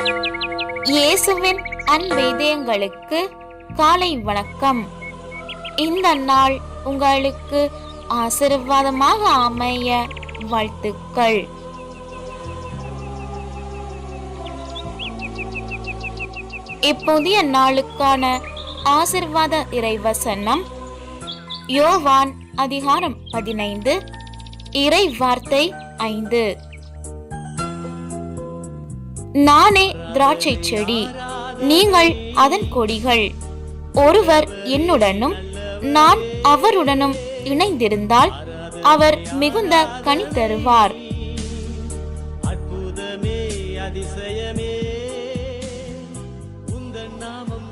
இயேசுவின் அன்பெய்தயங்களுக்கு காலை வணக்கம். இந்த நாள் உங்களுக்கு ஆசீர்வாதமாக அமைய வாழ்த்துக்கள். இப்புதிய நாளுக்கான ஆசிர்வாத இறைவசனம் யோவான் அதிகாரம் பதினைந்து இறை வார்த்தை ஐந்து. நானே திராட்சை செடி நீங்கள் அதன் கொடிகள். ஒருவர் என்னுடனும் நான் அவருடனும் இணைந்திருந்தால் அவர் மிகுந்த கனி தருவார். அதிசயமே நாமம்